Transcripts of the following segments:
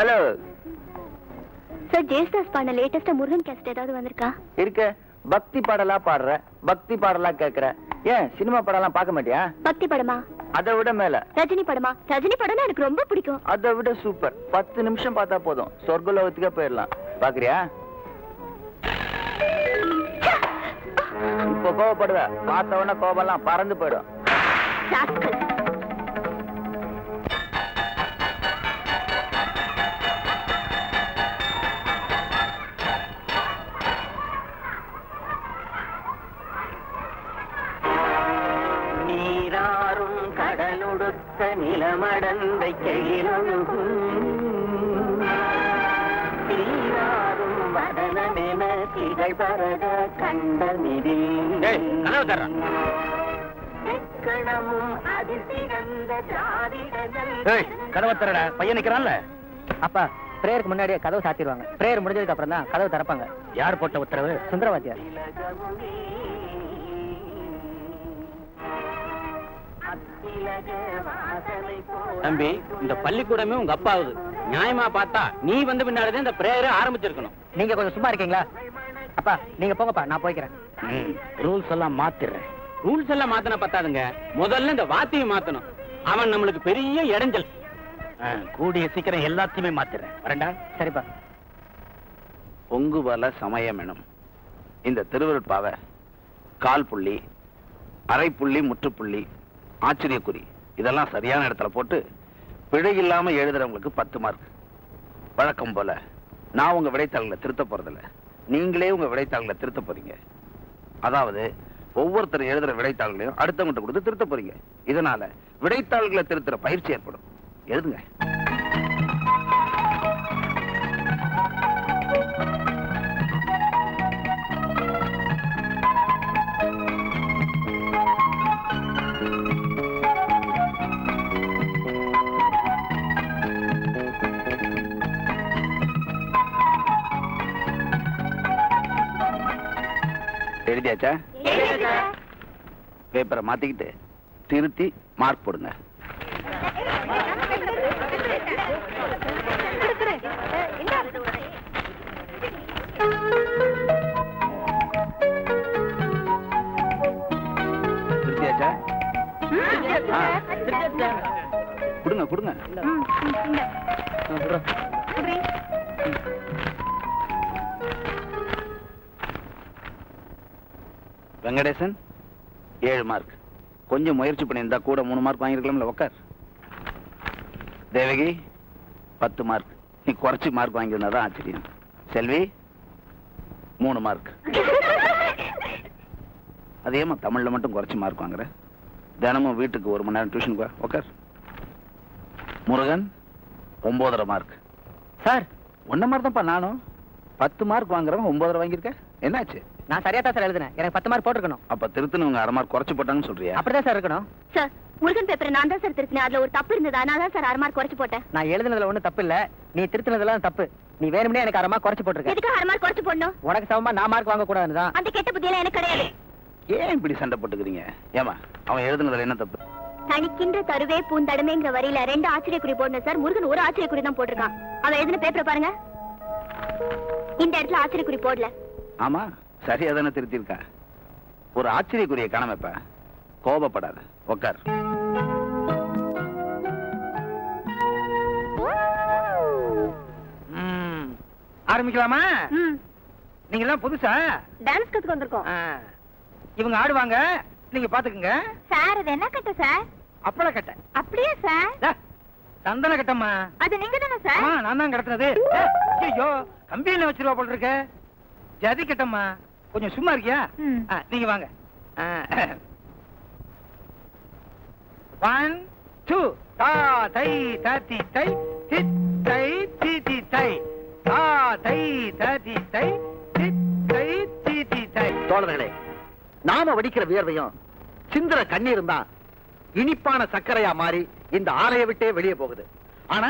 Hello. Sir Yesudas பாடின லேட்டஸ்டா Murugan caste ஏதாவது வந்திருக்கா? இருக்க. பக்தி பாடலா பாடுற. பக்தி பாடலா கேக்குற. ஏன் சினிமா படம்லாம் பார்க்க மாட்டியா? பக்தி படமா? அதை விட மேல. ரஜினி படமா? ரஜினி படம்னா எனக்கு ரொம்ப பிடிக்கும். அதை விட சூப்பர் பத்து நிமிஷம் பார்த்தா போதும். சொர்க்க லோகத்துக்கே போயிடலாம் பாக்குறியா இப்ப கோவப்படுவ. பார்த்த உடனே கோபம்லாம் பறந்து போயிடும். திகழ்பரத கண்டமிதில் எக்கணமும் அதில் சிறந்த ஜாதிடங்கள் கதவை தரடா பையன் நிக்கிறான்ல. அப்பா பிரேயருக்கு முன்னாடியே கதவு சாத்திடுவாங்க. பிரேயர் முடிஞ்சதுக்கு அப்புறம் தான் கதவு திறப்பாங்க. யார் போட்ட உத்தரவு? சுந்தரவாத்தியார். தம்பி இந்த பள்ளிக்கூடமே உங்க அப்பாவுது. நியாயமா பார்த்தா நீ வந்து பின்னாடிதான் இந்த பிரேயரே ஆரம்பிச்சிருக்கணும். நீங்க கொஞ்சம் சும்மா இருக்கீங்களா? அப்பா நீங்க போங்கப்பா நான் போய்க்கிறேன். ரூல்ஸ் எல்லாம் மாத்திடுறேன். ரூல்ஸ் எல்லாம் மாத்தின பத்தாதுங்க. முதல்ல இந்த வாத்தியை மாத்தணும். அவன் நம்மளுக்கு பெரிய இடைஞ்சல். கூடிய சீக்கிரம் எல்லாத்தையுமே மாத்திடுறேன். வரேன்டா. சரிப்பா. பொங்கு வல சமயம் எனும். இந்த திருவருட்பாவை கால் புள்ளி அரை புள்ளி முற்றுப்புள்ளி ஆச்சரியக்குறி இதெல்லாம் சரியான இடத்துல போட்டு பிழை இல்லாம எழுதுறவங்களுக்கு பத்து மார்க் வழக்கம் போல நான் உங்க விடைத்தாள்களை திருத்த போறதில்ல. நீங்களே உங்க விடைத்தாள்களை திருத்த போறீங்க. அதாவது ஒவ்வொருத்தர் எழுதுற விடைத்தாள்களையும் அடுத்தவங்கிட்ட கொடுத்து திருத்த போறீங்க. இதனால விடைத்தாள்களை திருத்துற பயிற்சி ஏற்படும். எழுதுங்க. எழுதியாச்சா பேப்பரை மாத்திக்கிட்டு திருத்தி மார்க் போடுங்க. கொடுங்க கொடுங்க. வெங்கடேசன்? ஏழு மார்க். கொஞ்சம் முயற்சி பண்ணியிருந்தா கூட மூணு மார்க் வாங்கியிருக்கலாம்ல உக்கார். தேவகி பத்து மார்க். நீ குறைச்சி மார்க் வாங்கியிருந்தா தான் ஆச்சரியம். செல்வி மூணு மார்க். அதேமா தமிழில் தமிழ்ல மட்டும் குறைச்சி மார்க் வாங்குற? தினமும் வீட்டுக்கு ஒரு மணி நேரம் டியூஷனுக்கு வா உக்கார். முருகன் ஒன்பதரை மார்க். சார் ஒன்ன மாதிரி தான்ப்பா நானும். பத்து மார்க் வாங்குறவன் ஒன்பதரை வாங்கியிருக்கேன் என்னாச்சு? நான் சரியா தான் சார் எழுதுனேன். எனக்கு பத்து மார்க் போட்டிருக்கணும். அப்ப திருத்தனவங்க அரை மார்க் குறைச்சு போட்டாங்கன்னு சொல்றியா? அப்படிதான் சார் இருக்கணும். சார் முருகன் பேப்பரை நான் தான் சார் திருத்தினேன். அதுல ஒரு தப்பு இருந்தது? அதனால தான் சார் அரை மார்க் குறைச்சு போட்டேன். நான் எழுதுனதுல ஒண்ணும் தப்பு இல்ல. நீ திருத்தினதுலாம் தப்பு. நீ வேணும்னே எனக்கு அரை மார்க் குறைச்சு போட்டிருக்க. எதுக்கு அரை மார்க் குறைச்சு போடணும்? உனக்கு சமமா நான் மார்க் வாங்க கூடாதுன்னு தான். அந்த கெட்ட புத்தியெல்லாம் எனக்கு கிடையாது. ஏன் இப்படி சண்டை போட்டுக்கிறீங்க? ஏமா அவன் எழுதுனதுல என்ன தப்பு? தனிக்கின்ற தருவே பூந்தடமைங்கிற வரியில ரெண்டு ஆச்சரியக்குறி போடணும் சார். முருகன் ஒரு ஆச்சரியக்குறி தான் போட்டிருக்கான். அவன் எழுதின பேப்பரை பாருங்க. இந்த இடத்துல ஆச்சரியக்குறி போடல. ஆமா. சரியா தானே திருத்திருக்கா ஒரு ஆச்சரியக்குரிய காணாமப்ப கோபப்படாத. உக்கார். ஆரம்பிக்கலாமா? நீங்க எல்லாம் புதுசா? டான்ஸ் கத்துக்கு வந்திருக்கோம். இவங்க ஆடுவாங்க. நீங்க பாத்துக்குங்க. சார் அது என்ன கட்ட சார்? அப்பள கட்ட. அப்படியே சார்? சந்தன கட்டம்மா. அது நீங்க தானே சார்? நான் தான் கடத்தினது. ஐயோ கம்பியில வச்சிருவா போல இருக்க. ஜதி கட்டம்மா. கொஞ்சம் சும்மா இருக்கியா? நீங்க வாங்க. ஒன் டூ தா தை தத்தி தை தித் தை தி தி தை தா. தை தத்தி தை தித் தை தி தி தை. தோழர்களே நாம வடிக்கிற வியர்வையும் சிந்திர கண்ணீரும் தான் இனிப்பான சர்க்கரையா மாறி இந்த ஆலையை விட்டே வெளியே போகுது. ஆனா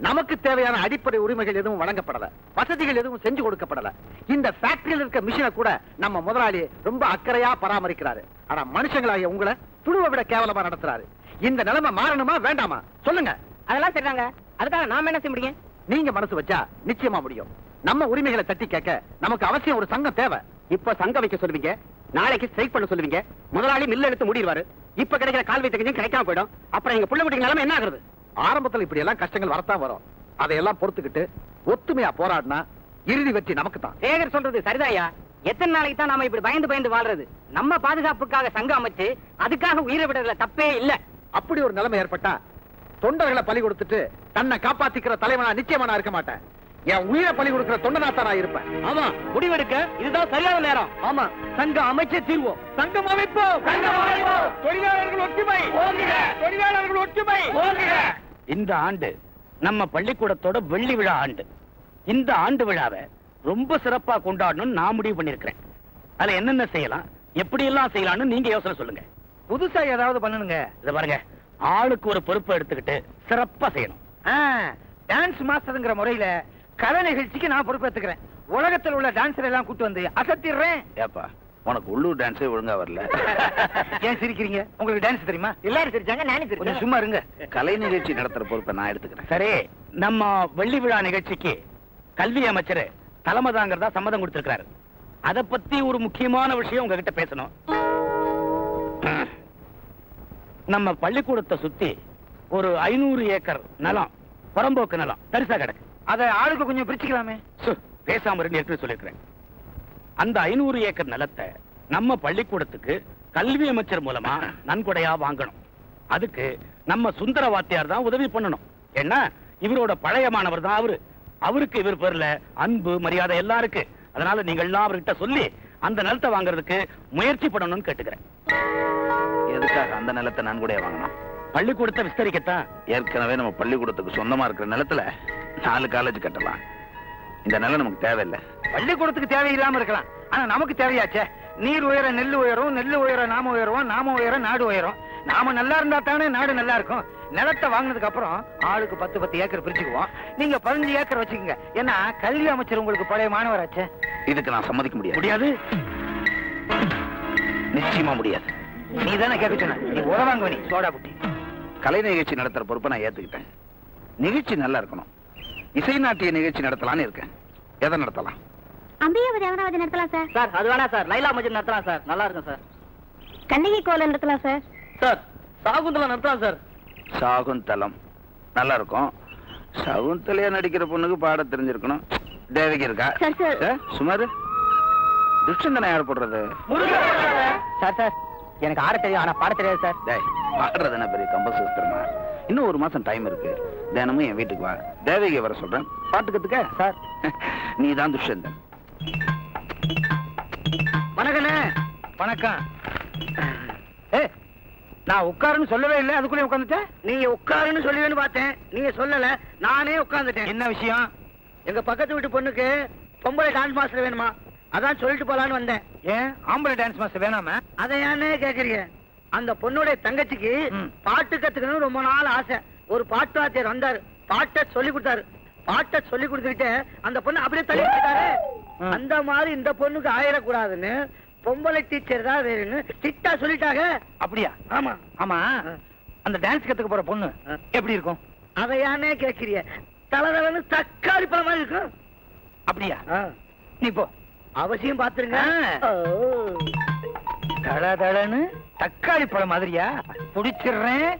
நமக்கு தேவையான அடிப்படை உரிமைகள் எதுவும் வழங்கப்படல. வசதிகள் எதுவும் செஞ்சு கொடுக்கப்படல. இந்த ஃபேக்டரியில் இருக்க மிஷினை கூட நம்ம முதலாளி ரொம்ப அக்கறையா பராமரிக்கிறாரு. ஆனா மனுஷங்களாகிய உங்களை துணுவை விட கேவலமா நடத்துறாரு. இந்த நிலைமை மாறணுமா வேண்டாமா? சொல்லுங்க. அதெல்லாம் சரிதாங்க. அதுக்காக நாம என்ன செய்ய முடியும்? நீங்க மனசு வச்சா நிச்சயமா முடியும். நம்ம உரிமைகளை தட்டி கேட்க நமக்கு அவசியம் ஒரு சங்கம் தேவை. இப்ப சங்கம் வைக்க சொல்லுவீங்க நாளைக்கு ஸ்ட்ரைக் பண்ண சொல்லுவீங்க முதலாளி மில்ல எடுத்து மூடிடுவாரு. இப்ப கிடைக்கிற கால்வை தகுதியும் கிடைக்காம போயிடும். அப்புறம் எங்க புள்ள குட்டிங்க நிலைமை என்ன ஆகுறது? ஆரம்பத்துல இப்படி எல்லாம் கஷ்டங்கள் வரத்தான் வரும். அதையெல்லாம் பொறுத்துக்கிட்டு ஒத்துமையா போராடினா இறுதி வெற்றி நமக்கு தான் சேகர் சொல்றது சரிதாயா எத்தனை நாளைக்கு தான் நாம இப்படி பயந்து பயந்து வாழ்றது? நம்ம பாதுகாப்புக்காக சங்கம் அமைச்சு அதுக்காக உயிரை விடுறதுல தப்பே இல்ல. அப்படி ஒரு நிலைமை ஏற்பட்டா தொண்டர்களை பலி கொடுத்துட்டு தன்னை காப்பாத்திக்கிற தலைவனா நிச்சயமா இருக்க மாட்டேன். என் உயிரை பலி கொடுக்கிற தொண்டனா தான் நான் இருப்பேன். ஆமா முடிவெடுக்க. இதுதான் சரியான நேரம். ஆமா சங்கம் அமைச்சே தீர்வோம். சங்கம் அமைப்போம். சங்கம் அமைப்போம். தொழிலாளர்கள் ஒற்றுமை. தொழிலாளர்கள் ஒற்றுமை. இந்த ஆண்டு நம்ம பள்ளிக்கூடத்தோட வெள்ளி விழா ஆண்டு. இந்த ஆண்டு விழாவை ரொம்ப சிறப்பா கொண்டாடணும்னு நான் முடிவு பண்ணிருக்கிறேன் அதுல என்னென்ன செய்யலாம் எப்படி எல்லாம் செய்யலாம்னு நீங்க யோசனை சொல்லுங்க. புதுசா ஏதாவது பண்ணணுங்க. இத பாருங்க ஆளுக்கு ஒரு பொறுப்பை எடுத்துக்கிட்டு சிறப்பா செய்யணும். டான்ஸ் மாஸ்டருங்கிற முறையில கலை நிகழ்ச்சிக்கு நான் பொறுப்பேத்துக்கிறேன். உலகத்தில் உள்ள டான்ஸர் எல்லாம் கூட்டு வந்து அசத்திடுறேன். ஏப்பா உனக்கு உள்ளூர் டான்ஸே ஒழுங்கா வரல. ஏன் சிரிக்கிறீங்க? உங்களுக்கு டான்ஸ் தெரியுமா? எல்லாரும் சிரிச்சாங்க நானும் கொஞ்சம் சும்மா இருங்க. கலை நிகழ்ச்சி நடத்துற பொறுப்பை நான் எடுத்துக்கிறேன். சரி நம்ம வெள்ளி விழா நிகழ்ச்சிக்கு கல்வி அமைச்சர் தலைமை தாங்கிறதா சம்மதம் கொடுத்திருக்காரு அத பத்தி ஒரு முக்கியமான விஷயம் உங்ககிட்ட பேசணும். நம்ம பள்ளிக்கூடத்தை சுத்தி ஒரு ஐநூறு ஏக்கர் நிலம் புறம்போக்கு நிலம் தரிசா கிடக்கு. அத ஆளுக்கு கொஞ்சம் பிரிச்சுக்கலாமே. பேசாம இருந்து ஏற்கனவே சொல்லியிருக்கிறேன். அந்த ஐநூறு ஏக்கர் நிலத்தை நம்ம பள்ளிக்கூடத்துக்கு கல்வி அமைச்சர் மூலமா நன்கொடையா வாங்கணும். அதுக்கு நம்ம சுந்தர வாத்தியார் தான் உதவி பண்ணணும். ஏன்னா இவரோட பழைய மாணவர் தான் அவரு. அவருக்கு இவர் பேர்ல அன்பு மரியாதை எல்லாம் இருக்கு. அதனால நீங்க எல்லாம் அவர்கிட்ட சொல்லி அந்த நிலத்தை வாங்குறதுக்கு முயற்சி பண்ணணும்னு கேட்டுக்கிறேன். எதுக்காக அந்த நிலத்தை நான் கூட வாங்கணும்? பள்ளிக்கூடத்தை விஸ்தரிக்கத்தான். ஏற்கனவே நம்ம பள்ளிக்கூடத்துக்கு சொந்தமா இருக்கிற நிலத்துல நாலு காலேஜ் கட்டலாம். இந்த நிலம் நமக்கு தேவையில்லை. பள்ளிக்கூடத்துக்கு தேவையில்லாம இருக்கலாம். ஆனா நமக்கு தேவையாச்சே. நீர் உயர நெல் உயரும் நெல் உயர நாம உயருவோம் நாம உயர நாடு உயரும். நாம நல்லா இருந்தா தானே நாடு நல்லா இருக்கும். நிலத்தை வாங்கினதுக்கு அப்புறம் ஆளுக்கு பத்து பத்து ஏக்கர் பிரிச்சுக்குவோம். நீங்க பதினஞ்சு ஏக்கர் வச்சுக்கோங்க. ஏன்னா கல்வி அமைச்சர் உங்களுக்கு பழைய மாணவராச்சே இதுக்கு நான் சம்மதிக்க முடியாது. முடியாது? நிச்சயமா முடியாது. நீ தானே கேட்க சொன்ன. நீ உதவாங்க நீ சோடா புட்டி. கலை நிகழ்ச்சி நடத்துற பொறுப்பை நான் ஏத்துக்கிட்டேன். நிகழ்ச்சி நல்லா இருக்கணும். இசை நாட்டிய நிகழ்ச்சி நடத்தலாம்னு இருக்கேன். எதை நடத்தலாம்? அம்பியாவது எவனாவது நடத்தலாம் சார்? சார் அது வேணா சார். லைலா மஜன் நடத்தலாம் சார். நல்லா இருக்கும் சார். கண்ணகி கோலம் நடத்தலாம் சார். சார் சாகுந்தலம் நடத்தலாம் சார். சாகுந்தலம். நல்லா இருக்கும். சகுந்தலையா நடிக்கிற பொண்ணுக்கு பாட தெரிஞ்சிருக்கணும். தேவகி இருக்கா? Sir, sir. ஏ, சுமாரு? துஷ்டந்தனை யார் போடுறது? சார். சார் எனக்கு ஆட தெரியும் ஆனா பாட தெரியாது சார். டேய் பாடுறது என்ன பெரிய கம்பசூத்திரமா இன்னும் ஒரு மாசம் டைம் இருக்கு. தினமும் என் வீட்டுக்கு வா. தேவகியை வர சொல்றேன். பாட்டு கத்துக்க? சார். நீ தான் துஷ்யந்தன் வணக்கண்ணே. வணக்கம். ஏ நான் உட்காருன்னு சொல்லவே இல்லை. அதுக்குள்ளே உட்காந்துட்டேன். நீங்க உட்காருன்னு சொல்லுவேன்னு பார்த்தேன். நீங்க சொல்லல நானே உட்கார்ந்துட்டேன் என்ன விஷயம்? எங்க பக்கத்து வீட்டு பொண்ணுக்கு பொம்பளை டான்ஸ் மாஸ்டர் வேணுமா? அதான் சொல்லிட்டு போலான்னு வந்தேன். ஏன்? ஆம்பளை டான்ஸ் மாஸ்டர் வேணாம? அதை ஏன்னே கேக்குறீங்க? அந்த பொண்ணுடைய தங்கச்சிக்கு. பாட்டு கத்துக்கணும்னு ரொம்ப நாள் ஆசை. ஒரு பாட்டு வாத்தியார் வந்தாரு. பாட்டை சொல்லி கொடுத்தாரு. பாட்டை சொல்லி கொடுத்துக்கிட்டு அந்த பொண்ணு அப்படியே தள்ளி. அந்த மாதிரி இந்த பொண்ணுக்கு ஆயிடக்கூடாதுன்னு பொம்பளை டீச்சர் தான் வேணும்னு ஸ்ட்ரிக்டா சொல்லிட்டாங்க. அப்படியா? ஆமா. ஆமா? அந்த டான்ஸ் கத்துக்க போற பொண்ணு. எப்படி இருக்கும்? அதை ஏன்னே கேக்குறீங்க தலதலன்னு தக்காளி பழம் மாதிரி இருக்கும். அப்படியா. நீ போ. அவசியம் பாத்துருங்க. தடன்னு தக்காளி பழம் மாதிரியா? புடிச்சிடுறேன்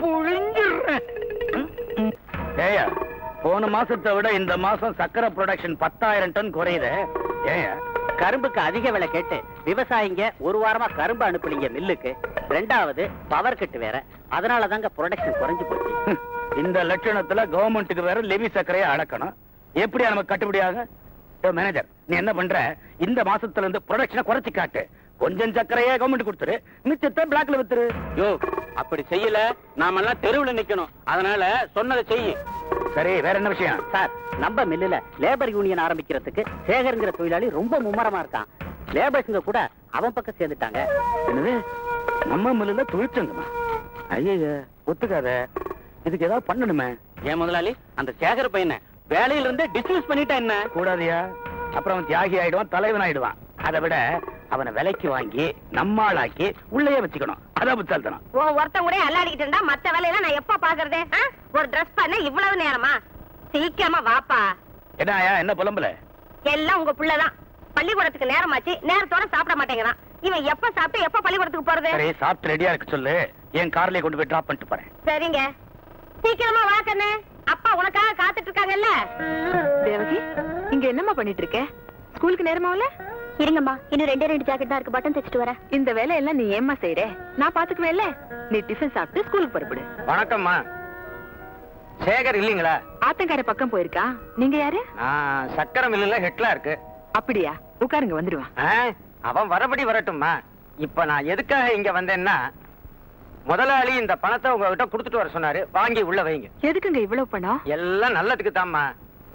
புழிஞ்சிடுறேன். ஏயா போன மாசத்தை விட இந்த மாசம் சக்கரை ப்ரொடக்ஷன் பத்தாயிரம் டன் குறையுது. ஏயா கரும்புக்கு அதிக விலை கேட்டு விவசாயிங்க ஒரு வாரமா கரும்பு அனுப்புனீங்க மில்லுக்கு. ரெண்டாவது பவர் கட்டு வேற. அதனால தாங்க ப்ரொடக்ஷன் குறைஞ்சு போச்சு. இந்த லட்சணத்துல கவர்மெண்ட்டுக்கு வேற லெவி சர்க்கரையை அடக்கணும் எப்படியா நமக்கு கட்டுப்படியாக மேனேஜர் நீ என்ன பண்ற? இந்த மாசத்துல இருந்து ப்ரொடக்ஷனை குறைச்சு காட்டு. கொஞ்சம் சர்க்கரையே கவர்மெண்ட் கொடுத்துரு. மிச்சத்தை பிளாக்ல வித்துரு. யோ அப்படி செய்யல. நாமெல்லாம் தெருவுல நிக்கணும். அதனால சொன்னதை செய்யு. சரி வேற என்ன விஷயம்? சார் நம்ம மில்லுல லேபர் யூனியன் ஆரம்பிக்கிறதுக்கு சேகர்ங்கிற தொழிலாளி ரொம்ப மும்மரமா இருக்கான். லேபர்ஸுங்க கூட அவன் பக்கம் சேர்ந்துட்டாங்க. என்னது? நம்ம மில்லுல தொழிற்சங்கமா? ஐய ஒத்துக்காத. இதுக்கு ஏதாவது பண்ணணுமே. ஏன் முதலாளி? அந்த சேகர் பையனை வேலையில இருந்தே டிஸ்மிஸ் பண்ணிட்டா என்ன? கூடாதியா? அப்புறம் தியாகி ஆயிடுவான் தலைவன் ஆயிடுவான் அதை விட அவனை விலைக்கு வாங்கி நம்மாளாக்கி உள்ளேயே வச்சுக்கணும். அதான் புத்தால்தனம் உன் ஒருத்தன் கூட அல்லாடிக்கிட்டு இருந்தா மத்த வேலையெல்லாம் நான் எப்ப பாக்குறது? ஒரு Dress பண்ண இவ்வளவு நேரமா? சீக்கிரமா வாப்பா. என்ன ஆயா என்ன புலம்பல? எல்லாம் உங்க புள்ளதான். பள்ளிக்கூடத்துக்கு நேரமாச்சு நேரத்தோட சாப்பிட மாட்டேங்கிறான். இவன் எப்ப சாப்பிட்டு எப்ப பள்ளிக்கூடத்துக்கு போறது? சரி சாப்பிட்டு ரெடியா இருக்க சொல்லு. என் கார்லயே கொண்டு போய் டிராப் பண்ணிட்டு போறேன். சரிங்க. சீக்கிரமா வா கண்ணு. அப்பா உனக்காக காத்துட்டு இருக்காங்கல்ல? தேவகி இங்க என்னம்மா பண்ணிட்டு இருக்க? ஸ்கூலுக்கு நேரமாவல? இருங்கம்மா இன்னும் ரெண்டே ரெண்டு ஜாக்கெட் தான் இருக்கு. பட்டன் தைச்சிட்டு வரேன். இந்த வேலையெல்லாம் நீ ஏம்மா செய்யற? நான் பாத்துக்குவேன்ல. நீ டிஃபன் சாப்பிட்டு ஸ்கூலுக்கு புறப்படு. வணக்கம்மா. சேகர் இல்லீங்களா? ஆத்தங்கார பக்கம் போயிருக்கா? நீங்க யாரு? நான் சக்கரை மில்லுல ஹெட்லா இருக்கு. அப்படியா? உட்காருங்க வந்துடுவான் அவன் வரபடி வரட்டும்மா. இப்ப நான் எதுக்காக இங்க வந்தேன்னா முதலாளி இந்த பணத்தை உங்ககிட்ட கொடுத்துட்டு வர சொன்னாரு. வாங்கி உள்ள வைங்க. எதுக்குங்க இவ்வளவு பணம்? எல்லாம் நல்லதுக்கு தாம்மா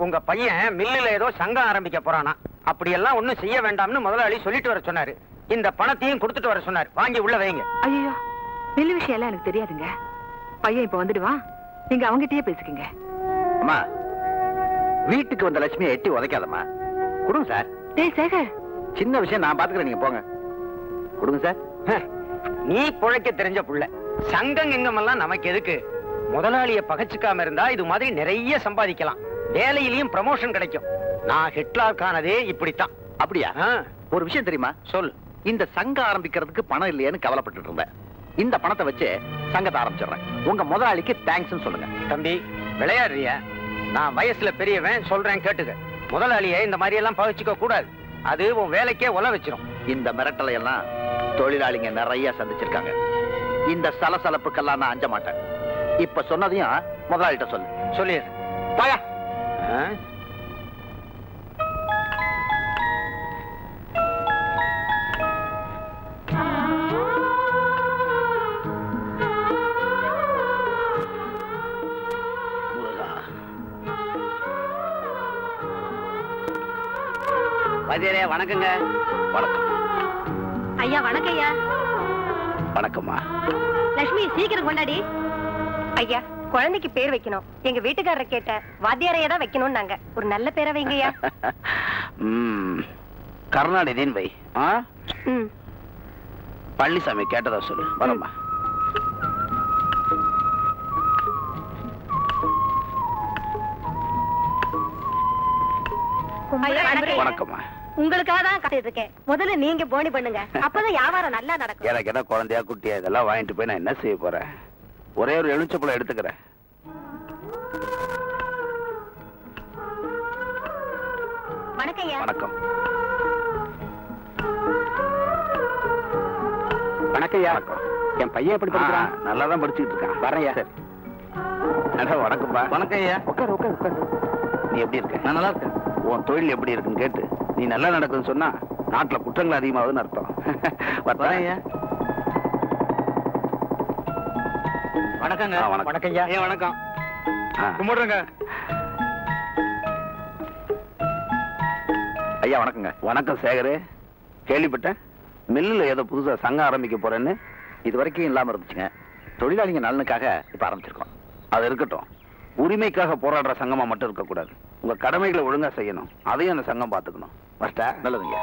உங்க பையன் மில்லுல ஏதோ சங்கம் ஆரம்பிக்க போறானா அப்படியெல்லாம் ஒண்ணும் செய்ய வேண்டாம்னு முதலாளி சொல்லிட்டு வர சொன்னாரு. இந்த பணத்தையும் கொடுத்துட்டு வர சொன்னாரு. வாங்கி உள்ள வைங்க. ஐயோ மில்லு விஷயம் எல்லாம் எனக்கு தெரியாதுங்க. பையன் இப்ப வந்துடுவான் நீங்க அவங்கிட்டயே பேசிக்கங்க. அம்மா வீட்டுக்கு வந்த லட்சுமியை எட்டி உதைக்காதம்மா. கொடுங்க சார். டேய் சேகர். சின்ன விஷயம் நான் பாத்துக்கிறேன் நீங்க போங்க. கொடுங்க சார். ஹ, நீ புழைக்க தெரிஞ்ச புள்ள. சங்கம் எங்கமெல்லாம் நமக்கு எதுக்கு? முதலாளிய பகச்சுக்காம இருந்தா இது மாதிரி நிறைய சம்பாதிக்கலாம். வேலையிலயும் ப்ரமோஷன் கிடைக்கும். நான் ஹிட்லர் காணதே இப்படித்தான். அப்படியா? ஒரு விஷயம் தெரியுமா? சொல் இந்த சங்கம் ஆரம்பிக்கிறதுக்கு பணம் இல்லையேன்னு கவலைப்பட்டுட்டு இருந்தேன். இந்த பணத்தை வச்சு சங்கத்தை ஆரம்பிச்சிடுறேன். உங்க முதலாளிக்கு தேங்க்ஸ் சொல்லுங்க. தம்பி விளையாடுறிய? நான் வயசுல பெரியவன் சொல்றேன் கேட்டுக்க. முதலாளிய இந்த மாதிரி எல்லாம் பகிச்சுக்க கூடாது. அது உன் வேலைக்கே உல வச்சிரும். இந்த மிரட்டலை எல்லாம் தொழிலாளிங்க நிறைய சந்திச்சிருக்காங்க. இந்த சலசலப்புக்கெல்லாம் நான் அஞ்ச மாட்டேன். இப்ப சொன்னதையும் முதலாளிகிட்ட சொல்லு. சொல்லிடு. பாயா. வதியரே வணக்கங்க. வணக்கம். ஐயா வணக்கம் ஐயா. வணக்கம்மா. லட்சுமி சீக்கிரம் கொண்டாடி. ஐயா குழந்தைக்கு பேர் வைக்கணும். எங்க வீட்டுக்காரரை கேட்ட வாத்தியாரையா தான் வைக்கணும்னு நாங்க ஒரு நல்ல பேரை வைங்கய்யா ம், கருணாநிதின்னு வை. பழனிசாமி கேட்டதா சொல்லு. வரம்மா. வணக்கம்மா. உங்களுக்காக தான் காத்துட்டு இருக்கேன். முதல்ல நீங்க போனி பண்ணுங்க. அப்பதான் வியாபாரம் நல்லா நடக்கும். எனக்கு என்ன குழந்தையா குட்டியா இதெல்லாம் வாங்கிட்டு போய் நான் என்ன செய்ய போறேன்? ஒரே ஒரு எலுமிச்சப்பழம் எடுத்துக்கிறேன். வணக்கம் வணக்கம். வணக்கம்யா வணக்கம். என் பையன் எப்படி படிக்கிறான்? நல்லா தான் படிச்சுட்டு இருக்கான். வரேன்யா. சரி. அட வணக்கம்ப்பா. வணக்கம் ஐயா. உட்கார் உட்கார் உட்கார். நீ எப்படி இருக்க? நான் நல்லா இருக்கேன். உன் தொழில் எப்படி இருக்குன்னு கேட்டு. நீ நல்லா நடக்குதுன்னு சொன்னா நாட்டுல குற்றங்கள் அதிகமாகுதுன்னு அர்த்தம். ஐயா. வணக்கங்க. வணக்கம். வணக்கம்யா. ஏன் வணக்கம். கும்பிடுறேங்க. ஐயா வணக்கங்க. வணக்கம் சேகரு. கேள்விப்பட்டேன். மில்லுல ஏதோ புதுசா சங்கம் ஆரம்பிக்க போறேன்னு இது வரைக்கும் இல்லாம இருந்துச்சுங்க. தொழிலாளிங்க நலனுக்காக இப்ப ஆரம்பிச்சிருக்கோம். அது இருக்கட்டும். உரிமைக்காக போராடுற சங்கமா மட்டும் இருக்கக்கூடாது. உங்க கடமைகளை ஒழுங்கா செய்யணும். அதையும் அந்த சங்கம் பாத்துக்கணும் ஃபர்ஸ்டா நல்லதுங்க.